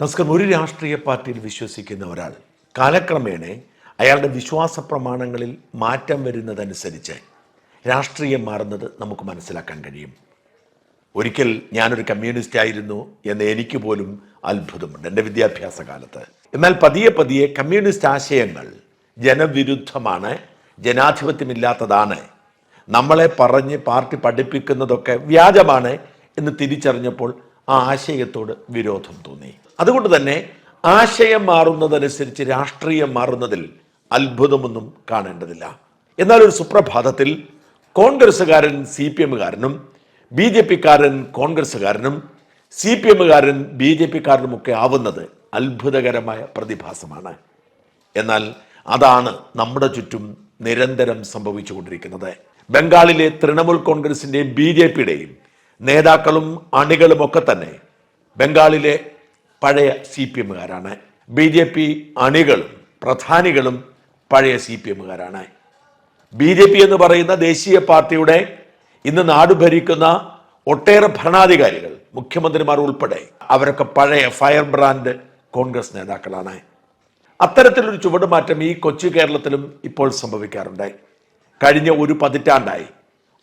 നമസ്കാരം. ഒരു രാഷ്ട്രീയ പാർട്ടിയിൽ വിശ്വസിക്കുന്ന ഒരാൾ കാലക്രമേണ അയാളുടെ വിശ്വാസ പ്രമാണങ്ങളിൽ മാറ്റം വരുന്നതനുസരിച്ച് രാഷ്ട്രീയം മാറുന്നത് നമുക്ക് മനസ്സിലാക്കാൻ കഴിയും. ഒരിക്കൽ ഞാനൊരു കമ്മ്യൂണിസ്റ്റ് ആയിരുന്നു എന്ന് എനിക്ക് പോലും അത്ഭുതമുണ്ട് എന്റെ വിദ്യാഭ്യാസ കാലത്ത്. എന്നാൽ പതിയെ പതിയെ കമ്മ്യൂണിസ്റ്റ് ആശയങ്ങൾ ജനവിരുദ്ധമാണ് ജനാധിപത്യമില്ലാത്തതാണ്. നമ്മളെ പറഞ്ഞ് പാർട്ടി പഠിപ്പിക്കുന്നതൊക്കെ വ്യാജമാണ് എന്ന് തിരിച്ചറിഞ്ഞപ്പോൾ ആ ആശയത്തോട് വിരോധം തോന്നി. അതുകൊണ്ട് തന്നെ ആശയം മാറുന്നതനുസരിച്ച് രാഷ്ട്രീയം മാറുന്നതിൽ അത്ഭുതമൊന്നും കാണേണ്ടതില്ല. എന്നാൽ ഒരു സുപ്രഭാതത്തിൽ കോൺഗ്രസ്സുകാരൻ സി പി എമ്മുകാരനും ബി ജെ പിക്കാരൻ കോൺഗ്രസ്സുകാരനും സി പി എമ്മുകാരൻ ബി ജെ പിക്കാരനുമൊക്കെ ആവുന്നത് അത്ഭുതകരമായ പ്രതിഭാസമാണ്. എന്നാൽ അതാണ് നമ്മുടെ ചുറ്റും നിരന്തരം സംഭവിച്ചുകൊണ്ടിരിക്കുന്നത്. ബംഗാളിലെ തൃണമൂൽ കോൺഗ്രസിന്റെയും ബി ജെ പിയുടെയും നേതാക്കളും അണികളുമൊക്കെ തന്നെ ബംഗാളിലെ പഴയ സി പി എമ്മുകാരാണ്. ബി ജെ പി അണികളും പ്രധാനികളും പഴയ സി പി എമ്മുകാരാണ്. ബി ജെ പി എന്ന് പറയുന്ന ദേശീയ പാർട്ടിയുടെ ഇന്ന് നാട് ഭരിക്കുന്ന ഒട്ടേറെ ഭരണാധികാരികൾ മുഖ്യമന്ത്രിമാർ ഉൾപ്പെടെ അവരൊക്കെ പഴയ ഫയർ ബ്രാൻഡ് കോൺഗ്രസ് നേതാക്കളാണ്. അത്തരത്തിലൊരു ചുവടുമാറ്റം ഈ കൊച്ചു കേരളത്തിലും ഇപ്പോൾ സംഭവിക്കാറുണ്ട്. കഴിഞ്ഞ ഒരു പതിറ്റാണ്ടായി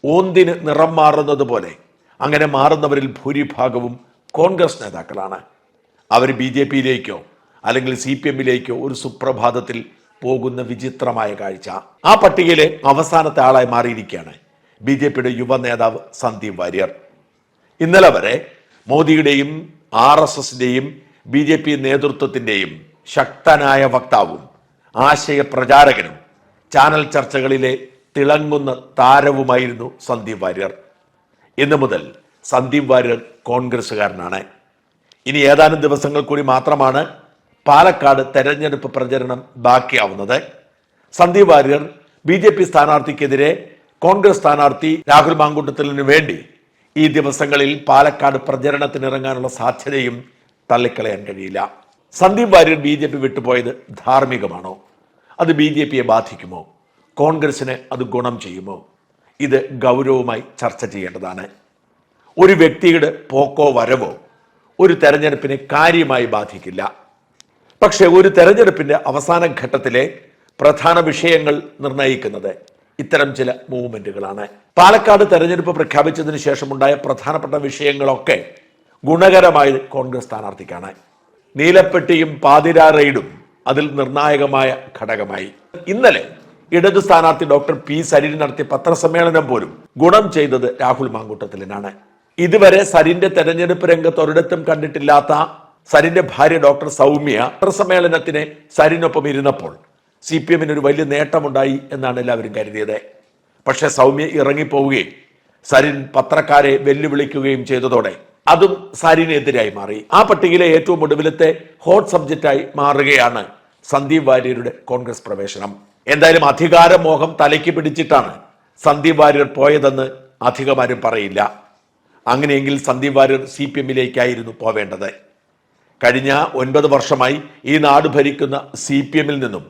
ഓന്തിന് നിറം മാറുന്നത് പോലെ അങ്ങനെ മാറുന്നവരിൽ ഭൂരിഭാഗവും കോൺഗ്രസ് നേതാക്കളാണ്. അവർ ബി ജെ പിയിലേക്കോ അല്ലെങ്കിൽ സി പി എമ്മിലേക്കോ ഒരു സുപ്രഭാതത്തിൽ പോകുന്ന വിചിത്രമായ കാഴ്ച. ആ പട്ടികയിലെ അവസാനത്തെ ആളായി മാറിയിരിക്കുകയാണ് ബി ജെ പിയുടെ യുവ നേതാവ് സന്ദീപ് വാര്യർ. ഇന്നലെ വരെ മോദിയുടെയും ആർ എസ് എസിന്റെയും ബി ജെ പി നേതൃത്വത്തിന്റെയും ശക്തനായ വക്താവും ആശയ പ്രചാരകനും ചാനൽ ചർച്ചകളിലെ തിളങ്ങുന്ന താരവുമായിരുന്നു സന്ദീപ് വാര്യർ. ഇന്നു മുതൽ സന്ദീപ് വാര്യർ കോൺഗ്രസ്സുകാരനാണ്. ഇനി ഏതാനും ദിവസങ്ങൾ കൂടി മാത്രമാണ് പാലക്കാട് തെരഞ്ഞെടുപ്പ് പ്രചരണം ബാക്കിയാവുന്നത്. Sandeep Warrier B J P സ്ഥാനാർത്ഥിക്കെതിരെ Congress സ്ഥാനാർത്ഥി രാഹുൽ മാങ്കൂട്ടത്തിലിന് വേണ്ടി ഈ ദിവസങ്ങളിൽ പാലക്കാട് പ്രചരണത്തിനിറങ്ങാനുള്ള സാധ്യതയും തള്ളിക്കളയാൻ കഴിയില്ല. Sandeep Warrier B J P വിട്ടുപോയത് ധാർമ്മികമാണോ? അത് ബി ജെ പിയെ ബാധിക്കുമോ? കോൺഗ്രസിന് അത് ഗുണം ചെയ്യുമോ? ഇത് ഗൗരവമായി ചർച്ച ചെയ്യേണ്ടതാണ്. ഒരു വ്യക്തിയുടെ പോക്കോ വരവോ ഒരു തെരഞ്ഞെടുപ്പിനെ കാര്യമായി ബാധിക്കില്ല. പക്ഷെ ഒരു തെരഞ്ഞെടുപ്പിന്റെ അവസാന ഘട്ടത്തിലെ പ്രധാന വിഷയങ്ങൾ നിർണയിക്കുന്നത് ഇത്തരം ചില മൂവ്മെന്റുകളാണ്. പാലക്കാട് തെരഞ്ഞെടുപ്പ് പ്രഖ്യാപിച്ചതിന് ശേഷമുണ്ടായ പ്രധാനപ്പെട്ട വിഷയങ്ങളൊക്കെ ഗുണകരമായി കോൺഗ്രസ് സ്ഥാനാർത്ഥിക്കാണ്. നീലപ്പെട്ടിയും പാതിരാ റെയ്ഡും അതിൽ നിർണായകമായ ഘടകമായി. ഇന്നലെ ഇടത് സ്ഥാനാർത്ഥി ഡോക്ടർ പി സരിൻ നടത്തിയ പത്രസമ്മേളനം പോലും ഗുണം ചെയ്തത് രാഹുൽ മാങ്കൂട്ടത്തിലിനാണ്. ഇതുവരെ സരിന്റെ തെരഞ്ഞെടുപ്പ് രംഗത്ത് ഒരിടത്തും കണ്ടിട്ടില്ലാത്ത സരിന്റെ ഭാര്യ ഡോക്ടർ സൗമ്യ പത്രസമ്മേളനത്തിന് സരിനൊപ്പം ഇരുന്നപ്പോൾ സി പി എമ്മിന് ഒരു വലിയ നേട്ടമുണ്ടായി എന്നാണ് എല്ലാവരും കരുതിയത്. പക്ഷെ സൗമ്യ ഇറങ്ങിപ്പോവുകയും സരിൻ പത്രക്കാരെ വെല്ലുവിളിക്കുകയും ചെയ്തതോടെ അതും സരിനെതിരായി മാറി. ആ പട്ടികയിലെ ഏറ്റവും ഒടുവിലത്തെ ഹോട്ട് സബ്ജക്റ്റായി മാറുകയാണ് സന്ദീപ് വാര്യരുടെ കോൺഗ്രസ് പ്രവേശനം. എന്തായാലും അധികാരമോഹം തലയ്ക്ക് പിടിച്ചിട്ടാണ് സന്ദീപ് വാര്യർ പോയതെന്ന് അധികമാരും പറയില്ല. അങ്ങനെയെങ്കിൽ സന്ദീപ് വാര്യർ സി പി എമ്മിലേക്കായിരുന്നു പോവേണ്ടത്. കഴിഞ്ഞ ഒൻപത് വർഷമായി ഈ നാട് ഭരിക്കുന്ന സി പി എമ്മിൽ നിന്നും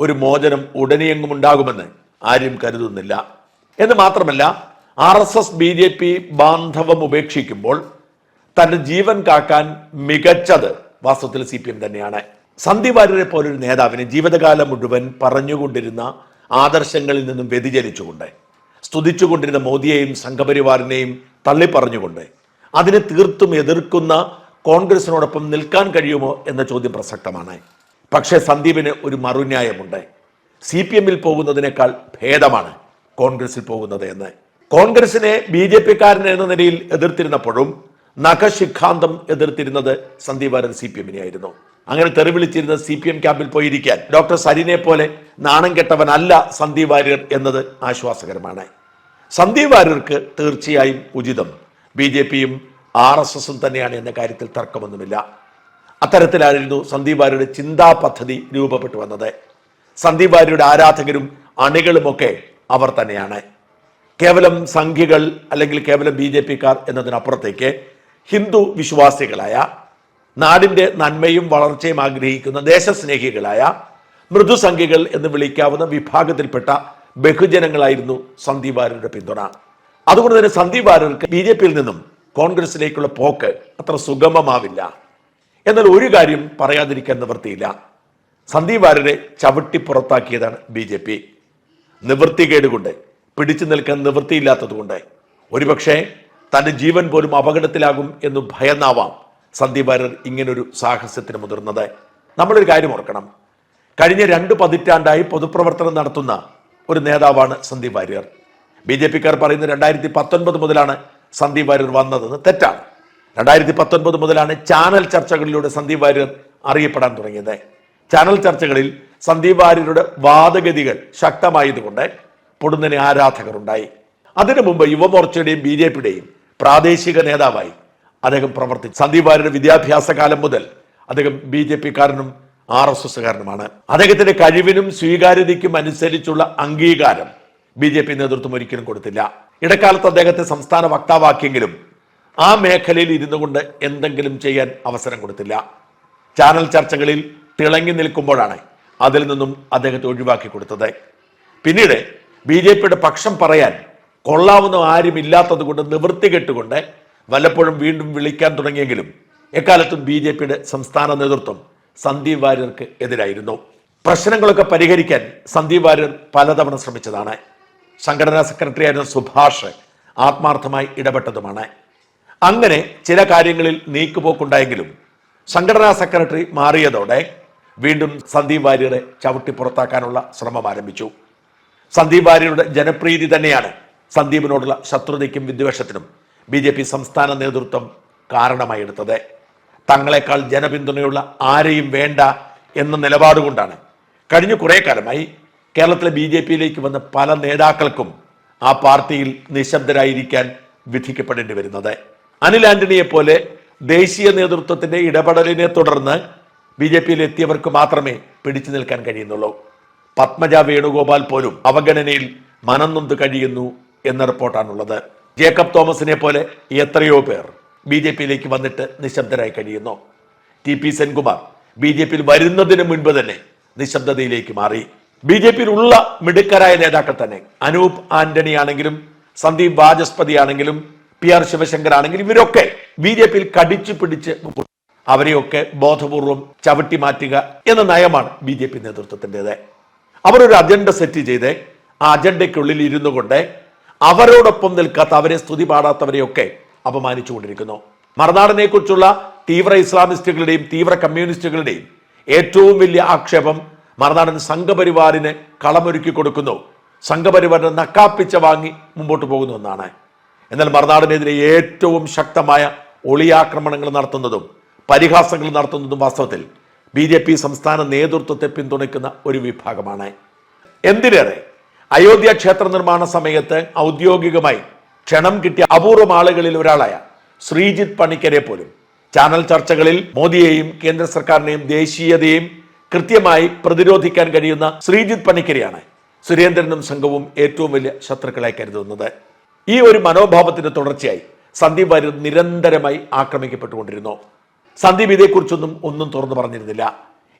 ഒരു മോചനം ഉടനെയെങ്ങും ഉണ്ടാകുമെന്ന് ആരും കരുതുന്നില്ല. എന്ന് മാത്രമല്ല R S S B J P ബാന്ധവം ഉപേക്ഷിക്കുമ്പോൾ തന്റെ ജീവൻ കാക്കാൻ മികച്ചത് വാസ്തവത്തിൽ സി പി എം തന്നെയാണ്. സന്ദീപ് വാര്യരെ പോലൊരു നേതാവിനെ ജീവിതകാലം മുഴുവൻ പറഞ്ഞുകൊണ്ടിരുന്ന ആദർശങ്ങളിൽ നിന്നും വ്യതിചലിച്ചുകൊണ്ട് സ്തുതിച്ചുകൊണ്ടിരുന്ന മോദിയെയും സംഘപരിവാറിനെയും തള്ളിപ്പറഞ്ഞുകൊണ്ട് അതിനെ തീർത്തും എതിർക്കുന്ന കോൺഗ്രസിനോടൊപ്പം നിൽക്കാൻ കഴിയുമോ എന്ന ചോദ്യം പ്രസക്തമാണ്. പക്ഷേ സന്ദീപിന് ഒരു മറുന്യായമുണ്ട്. സി പി എമ്മിൽ പോകുന്നതിനേക്കാൾ ഭേദമാണ് കോൺഗ്രസിൽ പോകുന്നത് എന്ന്. കോൺഗ്രസിനെ ബി ജെ പിക്കാരൻ എന്ന നിലയിൽ എതിർത്തിരുന്നപ്പോഴും നഖശിഖാന്തം എതിർത്തിരുന്നത് സന്ദീപ് ആരൻ സി പി എമ്മിനെയായിരുന്നു. അങ്ങനെ തെറിവിളിച്ചിരുന്ന സി പി എം ക്യാമ്പിൽ പോയിരിക്കാൻ ഡോക്ടർ സരിനെ പോലെ നാണം കെട്ടവനല്ല സന്ദീപ് വാര്യർ എന്നത് ആശ്വാസകരമാണ്. സന്ദീപ് വാര്യർക്ക് തീർച്ചയായും ഉചിതം. ബി ജെ പിയും ആർ എസ് എസും തന്നെയാണ് എന്ന കാര്യത്തിൽ തർക്കമൊന്നുമില്ല. അത്തരത്തിലായിരുന്നു സന്ദീപ് വാര്യരുടെ ചിന്താ പദ്ധതി രൂപപ്പെട്ടു വന്നത്. സന്ദീപ് വാര്യരുടെ ആരാധകരും അണികളുമൊക്കെ അവർ തന്നെയാണ്. കേവലം സംഘികൾ അല്ലെങ്കിൽ കേവലം ബി ജെ പിക്കാർ എന്നതിനപ്പുറത്തേക്ക് ഹിന്ദു വിശ്വാസികളായ നാടിന്റെ നന്മയും വളർച്ചയും ആഗ്രഹിക്കുന്ന ദേശസ്നേഹികളായ മൃദുസംഖ്യകൾ എന്ന് വിളിക്കാവുന്ന വിഭാഗത്തിൽപ്പെട്ട ബഹുജനങ്ങളായിരുന്നു സന്ദീപ് വാര്യരുടെ പിന്തുണ. അതുകൊണ്ട് തന്നെ സന്ദീപ് വാര്യർക്ക് ബി ജെ പിയിൽ നിന്നും കോൺഗ്രസിലേക്കുള്ള പോക്ക് അത്ര സുഗമമാവില്ല. എന്നാൽ ഒരു കാര്യം പറയാതിരിക്കാൻ നിവൃത്തിയില്ല. സന്ദീപ് വാര്യരെ ചവിട്ടി പുറത്താക്കിയതാണ് ബി ജെ പി. നിവൃത്തികേടുകൊണ്ട് പിടിച്ചു നിൽക്കാൻ നിവൃത്തിയില്ലാത്തതുകൊണ്ട് ഒരുപക്ഷെ തന്റെ ജീവൻ പോലും അപകടത്തിലാകും എന്ന് ഭയന്നാവാം സന്ദീപ് വാര്യർ ഇങ്ങനൊരു സാഹസ്യത്തിന് മുതിർന്നത്. നമ്മളൊരു കാര്യം ഓർക്കണം. കഴിഞ്ഞ രണ്ട് പതിറ്റാണ്ടായി പൊതുപ്രവർത്തനം നടത്തുന്ന ഒരു നേതാവാണ് സന്ദീപ് വാര്യർ. ബി ജെ പിക്കാർ പറയുന്നത് രണ്ടായിരത്തി പത്തൊൻപത് മുതലാണ് സന്ദീപ് വാര്യർ വന്നതെന്ന് തെറ്റാണ്. രണ്ടായിരത്തി പത്തൊൻപത് മുതലാണ് ചാനൽ ചർച്ചകളിലൂടെ സന്ദീപ് വാര്യർ അറിയപ്പെടാൻ തുടങ്ങിയത്. ചാനൽ ചർച്ചകളിൽ സന്ദീപ് വാര്യരുടെ വാദഗതികൾ ശക്തമായതുകൊണ്ട് പൊടുന്നനെ ആരാധകർ ഉണ്ടായി അതിനു മുമ്പ് യുവമോർച്ചയുടെയും ബി ജെ പിയുടെയും പ്രാദേശിക നേതാവായി അദ്ദേഹം പ്രവർത്തിച്ചു സന്ദീപ് വാര്യരുടെ വിദ്യാഭ്യാസ കാലം മുതൽ അദ്ദേഹം ബി ജെ പിക്കാരനും ആർ എസ് എസ്സുകാരനുമാണ് അദ്ദേഹത്തിന്റെ കഴിവിനും സ്വീകാര്യതയ്ക്കും അനുസരിച്ചുള്ള അംഗീകാരം ബി ജെ പി നേതൃത്വം ഒരിക്കലും കൊടുത്തില്ല. ഇടക്കാലത്ത് അദ്ദേഹത്തെ സംസ്ഥാന വക്താവാക്കിയെങ്കിലും ആ മേഖലയിൽ ഇരുന്നു കൊണ്ട് എന്തെങ്കിലും ചെയ്യാൻ അവസരം കൊടുത്തില്ല. ചാനൽ ചർച്ചകളിൽ തിളങ്ങി നിൽക്കുമ്പോഴാണ് അതിൽ നിന്നും അദ്ദേഹത്തെ ഒഴിവാക്കി കൊടുത്തത്. പിന്നീട് ബി ജെ പിയുടെ പക്ഷം പറയാൻ കൊള്ളാവുന്ന ആരുമില്ലാത്തത് കൊണ്ട് നിവൃത്തി കെട്ടുകൊണ്ട് വല്ലപ്പോഴും വീണ്ടും വിളിക്കാൻ തുടങ്ങിയെങ്കിലും എക്കാലത്തും ബി ജെ പിയുടെ സംസ്ഥാന നേതൃത്വം സന്ദീപ് വാര്യർക്ക് എതിരായിരുന്നു. പ്രശ്നങ്ങളൊക്കെ പരിഹരിക്കാൻ സന്ദീപ് വാര്യർ പലതവണ ശ്രമിച്ചതാണ്. സംഘടനാ സെക്രട്ടറി ആയിരുന്ന സുഭാഷ് ആത്മാർത്ഥമായി ഇടപെട്ടതുമാണ്. അങ്ങനെ ചില കാര്യങ്ങളിൽ നീക്കുപോക്കുണ്ടായെങ്കിലും സംഘടനാ സെക്രട്ടറി മാറിയതോടെ വീണ്ടും സന്ദീപ് വാര്യരെ ചവിട്ടി പുറത്താക്കാനുള്ള ശ്രമം ആരംഭിച്ചു. സന്ദീപ് വാര്യരുടെ ജനപ്രീതി തന്നെയാണ് സന്ദീപിനോടുള്ള ശത്രുതയ്ക്കും വിദ്വേഷത്തിനും ബി സംസ്ഥാന നേതൃത്വം കാരണമായി എടുത്തത് തങ്ങളെക്കാൾ ജനപിന്തുണയുള്ള ആരെയും വേണ്ട എന്ന നിലപാടുകൊണ്ടാണ്. കഴിഞ്ഞ കുറേ കാലമായി കേരളത്തിലെ ബി ജെ പിയിലേക്ക് വന്ന പല നേതാക്കൾക്കും ആ പാർട്ടിയിൽ നിശബ്ദരായിരിക്കാൻ വിധിക്കപ്പെടേണ്ടി വരുന്നത്. അനിൽ ആന്റണിയെ പോലെ ദേശീയ നേതൃത്വത്തിന്റെ ഇടപെടലിനെ തുടർന്ന് ബി ജെ പിയിൽ എത്തിയവർക്ക് മാത്രമേ പിടിച്ചു നിൽക്കാൻ കഴിയുന്നുള്ളൂ. പത്മജ വേണുഗോപാൽ പോലും അവഗണനയിൽ മനം നൊന്ത് കഴിയുന്നു എന്ന റിപ്പോർട്ടാണുള്ളത്. ജേക്കബ് തോമസിനെ പോലെ എത്രയോ പേർ ബി ജെ പിയിലേക്ക് വന്നിട്ട് നിശബ്ദരായി കഴിയുന്നു. T P Senkumar B J പിയിൽ വരുന്നതിന് മുൻപ് തന്നെ നിശബ്ദതയിലേക്ക് മാറി. ബി ജെ പിയിൽ ഉള്ള മിടുക്കരായ നേതാക്കൾ തന്നെ അനൂപ് ആന്റണി ആണെങ്കിലും സന്ദീപ് വാചസ്പതി ആണെങ്കിലും പി ആർ ശിവശങ്കർ ആണെങ്കിലും ഇവരൊക്കെ ബി ജെ പിയിൽ കടിച്ചു പിടിച്ച് അവരെയൊക്കെ ബോധപൂർവം ചവിട്ടി മാറ്റുക എന്ന നയമാണ് ബി ജെ പി നേതൃത്വത്തിന്റെത്. അവർ ഒരു അജണ്ട സെറ്റ് ചെയ്ത് ആ അജണ്ടയ്ക്കുള്ളിൽ ഇരുന്നു കൊണ്ട് അവരോടൊപ്പം നിൽക്കാത്ത അവരെ സ്തുതി പാടാത്തവരെയൊക്കെ അപമാനിച്ചുകൊണ്ടിരിക്കുന്നു. മറുനാടിനെക്കുറിച്ചുള്ള തീവ്ര ഇസ്ലാമിസ്റ്റുകളുടെയും തീവ്ര കമ്മ്യൂണിസ്റ്റുകളുടെയും ഏറ്റവും വലിയ ആക്ഷേപം മറുനാടൻ സംഘപരിവാറിന് കളമൊരുക്കി കൊടുക്കുന്നു. സംഘപരിവാറിനെ നക്കാപ്പിച്ച വാങ്ങി മുമ്പോട്ട് പോകുന്നു എന്നാണ്. എന്നാൽ മറുനാടിനെതിരെ ഏറ്റവും ശക്തമായ ഒളിയാക്രമണങ്ങൾ നടത്തുന്നതും പരിഹാസങ്ങൾ നടത്തുന്നതും വാസ്തവത്തിൽ ബി ജെ പി സംസ്ഥാന നേതൃത്വത്തെ പിന്തുണയ്ക്കുന്ന ഒരു വിഭാഗമാണ്. എന്തിനേറെ? അയോധ്യ ക്ഷേത്ര നിർമ്മാണ സമയത്ത് ഔദ്യോഗികമായി ക്ഷണം കിട്ടിയ അപൂർവം ആളുകളിൽ ഒരാളായ ശ്രീജിത്ത് പണിക്കരെ പോലും. ചാനൽ ചർച്ചകളിൽ മോദിയെയും കേന്ദ്ര സർക്കാരിനെയും ദേശീയതയും കൃത്യമായി പ്രതിരോധിക്കാൻ കഴിയുന്ന ശ്രീജിത് പണിക്കരെയാണ് സുരേന്ദ്രനും സംഘവും ഏറ്റവും വലിയ ശത്രുക്കളായി കരുതുന്നത്. ഈ ഒരു മനോഭാവത്തിന്റെ തുടർച്ചയായി സന്ദീപ് വാര്യർ നിരന്തരമായി ആക്രമിക്കപ്പെട്ടുകൊണ്ടിരുന്നു. സന്ദീപ് ഇതേക്കുറിച്ചൊന്നും ഒന്നും തുറന്നു പറഞ്ഞിരുന്നില്ല.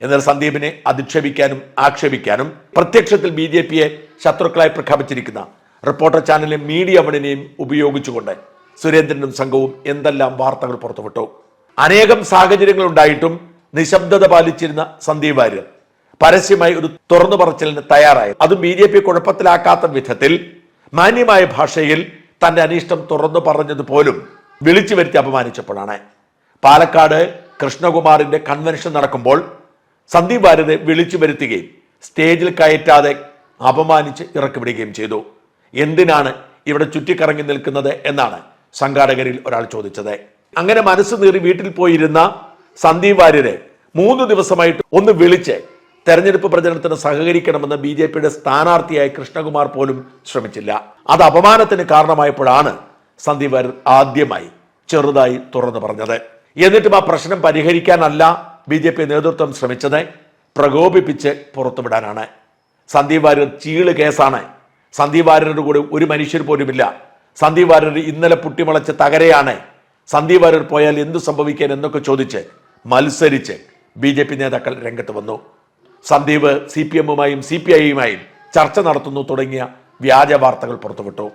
എന്നാൽ സന്ദീപിനെ അധിക്ഷേപിക്കാനും ആക്ഷേപിക്കാനും പ്രത്യക്ഷത്തിൽ ബി ജെ പിയെ ശത്രുക്കളായി പ്രഖ്യാപിച്ചിരിക്കുന്ന റിപ്പോർട്ടർ ചാനലിലെ മീഡിയ മണിനെയും ഉപയോഗിച്ചുകൊണ്ട് സുരേന്ദ്രനും സംഘവും എന്തെല്ലാം വാർത്തകൾ പുറത്തുവിട്ടു? അനേകം സാഹചര്യങ്ങൾ ഉണ്ടായിട്ടും നിശബ്ദത പാലിച്ചിരുന്ന സന്ദീപ് വാര്യർ പരസ്യമായി ഒരു തുറന്നു പറച്ചിലിന് തയ്യാറായി. അത് ബി ജെ പി കുഴപ്പത്തിലാക്കാത്ത വിധത്തിൽ മാന്യമായ ഭാഷയിൽ തന്റെ അനിഷ്ടം തുറന്നു പറഞ്ഞത് പോലും വിളിച്ചു വരുത്തി അപമാനിച്ചപ്പോഴാണ്. പാലക്കാട് കൃഷ്ണകുമാറിന്റെ കൺവെൻഷൻ നടക്കുമ്പോൾ സന്ദീപ് വാര്യരെ വിളിച്ചു വരുത്തുകയും സ്റ്റേജിൽ കയറ്റാതെ അപമാനിച്ച് ഇറക്കിവിടുകയും ചെയ്തു. എന്തിനാണ് ഇവിടെ ചുറ്റിക്കറങ്ങി നിൽക്കുന്നത് എന്നാണ് സംഘാടകരിൽ ഒരാൾ ചോദിച്ചത്. അങ്ങനെ മനസ്സ് നീറി വീട്ടിൽ പോയിരുന്ന സന്ദീപ് വാര്യരെ മൂന്ന് ദിവസമായിട്ട് ഒന്ന് വിളിച്ച് തെരഞ്ഞെടുപ്പ് പ്രചരണത്തിന് സഹകരിക്കണമെന്ന് ബി ജെ പിയുടെ സ്ഥാനാർത്ഥിയായ കൃഷ്ണകുമാർ പോലും ശ്രമിച്ചില്ല. അത് അപമാനത്തിന് കാരണമായപ്പോഴാണ് സന്ദീപ് വാര്യർ ആദ്യമായി ചെറുതായി തുറന്നു പറഞ്ഞത്. എന്നിട്ടും ആ പ്രശ്നം പരിഹരിക്കാനല്ല ബി ജെ പി നേതൃത്വം ശ്രമിച്ചത്. പ്രകോപിപ്പിച്ച് പുറത്തുവിടാനാണ്. സന്ദീപ് വാര്യർ ചീൾ കേസാണ് സന്ദീപ് വാര്യരുടെ കൂടെ ഒരു മനുഷ്യർ പോലുമില്ല. സന്ദീപ് വാര്യർ ഇന്നലെ പുട്ടിമുളച്ച തകരയാണ്. സന്ദീപ് വാര്യർ പോയാൽ എന്തു സംഭവിക്കാൻ എന്നൊക്കെ ചോദിച്ച് മത്സരിച്ച് ബി ജെ പി നേതാക്കൾ രംഗത്ത് വന്നു. സന്ദീപ് സി പി എമ്മുമായും സി പി ഐയുമായും ചർച്ച നടത്തുന്നു തുടങ്ങിയ വ്യാജ വാർത്തകൾ പുറത്തുവിട്ടു.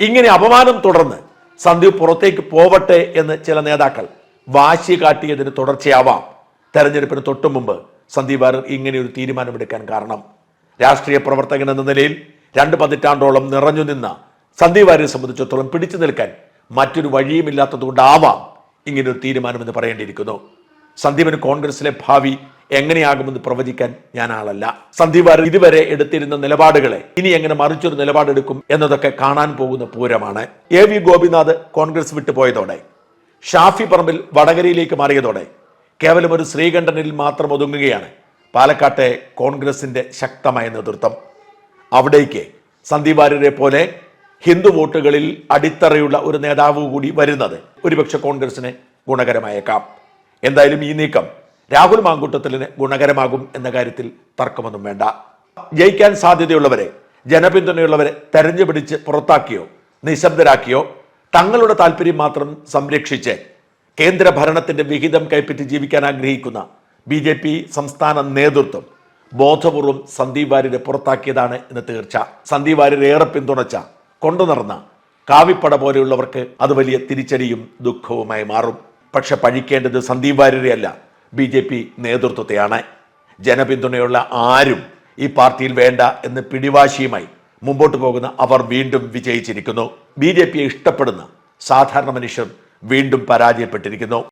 ഇങ്ങനെ അപമാനം തുടർന്ന് സന്ദീപ് പുറത്തേക്ക് പോവട്ടെ എന്ന് ചില നേതാക്കൾ വാശി കാട്ടിയതിന് തുടർച്ചയാവാം. തെരഞ്ഞെടുപ്പിന് തൊട്ടു മുമ്പ് സന്ദീപ് വാര്യർ ഇങ്ങനെ ഒരു തീരുമാനമെടുക്കാൻ കാരണം. രാഷ്ട്രീയ പ്രവർത്തകൻ എന്ന നിലയിൽ രണ്ട് പതിറ്റാണ്ടോളം നിറഞ്ഞു നിന്ന സന്ദീപ് സംബന്ധിച്ചിടത്തോളം പിടിച്ചു നിൽക്കാൻ മറ്റൊരു വഴിയുമില്ലാത്തതുകൊണ്ടാവാം ഇങ്ങനൊരു തീരുമാനമെന്ന് പറയേണ്ടിയിരിക്കുന്നു. സന്ദീപിന് കോൺഗ്രസിലെ ഭാവി എങ്ങനെയാകുമെന്ന് പ്രവചിക്കാൻ ഞാൻ ആളല്ല സന്ദീപ് വാര്യർ ഇതുവരെ എടുത്തിരുന്ന നിലപാടുകളെ ഇനി എങ്ങനെ മറിച്ചൊരു നിലപാടെടുക്കും എന്നതൊക്കെ കാണാൻ പോകുന്ന പൂരമാണ്. എ വി ഗോപിനാഥ് കോൺഗ്രസ് വിട്ടുപോയതോടെ ഷാഫി പറമ്പിൽ വടകരയിലേക്ക് മാറിയതോടെ കേവലം ഒരു ശ്രീകണ്ഠനിൽ മാത്രം ഒതുങ്ങുകയാണ് പാലക്കാട്ടെ കോൺഗ്രസിന്റെ ശക്തമായ നേതൃത്വം. അവിടേക്ക്. സന്ദീപ് വാര്യരെ പോലെ ഹിന്ദു വോട്ടുകളിൽ അടിത്തറയുള്ള ഒരു നേതാവ് കൂടി വരുന്നത് ഒരുപക്ഷെ കോൺഗ്രസിന് ഗുണകരമായേക്കാം. എന്തായാലും ഈ നീക്കം രാഹുൽ മാങ്കൂട്ടത്തിലിന് ഗുണകരമാകും എന്ന കാര്യത്തിൽ തർക്കമൊന്നും വേണ്ട. ജയിക്കാൻ സാധ്യതയുള്ളവരെ ജനപിന്തുണയുള്ളവരെ തെരഞ്ഞുപിടിച്ച് പുറത്താക്കിയോ നിശബ്ദരാക്കിയോ തങ്ങളുടെ താല്പര്യം മാത്രം സംരക്ഷിച്ച് കേന്ദ്ര ഭരണത്തിന്റെ വിഹിതം കൈപ്പറ്റി ജീവിക്കാൻ ആഗ്രഹിക്കുന്ന ബി സംസ്ഥാന നേതൃത്വം ബോധപൂർവം സന്ദീപ് വാര്യരെ പുറത്താക്കിയതാണ് എന്ന് തീർച്ച. സന്ദീപ് വാര്യരെ ഏറെ പിന്തുണച്ച കൊണ്ടു നടന്ന കാവിപ്പട പോലെയുള്ളവർക്ക് അത് വലിയ തിരിച്ചടിയും ദുഃഖവുമായി മാറും. പക്ഷെ പഴിക്കേണ്ടത് സന്ദീപ് വാര്യരെയല്ല ബി ജെ പി നേതൃത്വത്തെയാണ്. ജനപിന്തുണയുള്ള ആരും ഈ പാർട്ടിയിൽ വേണ്ട എന്ന് പിടിവാശിയുമായി മുമ്പോട്ട് പോകുന്ന അവർ വീണ്ടും വിജയിച്ചിരിക്കുന്നു. ബി ജെ പിയെ ഇഷ്ടപ്പെടുന്ന സാധാരണ മനുഷ്യർ വീണ്ടും പരാജയപ്പെട്ടിരിക്കുന്നു.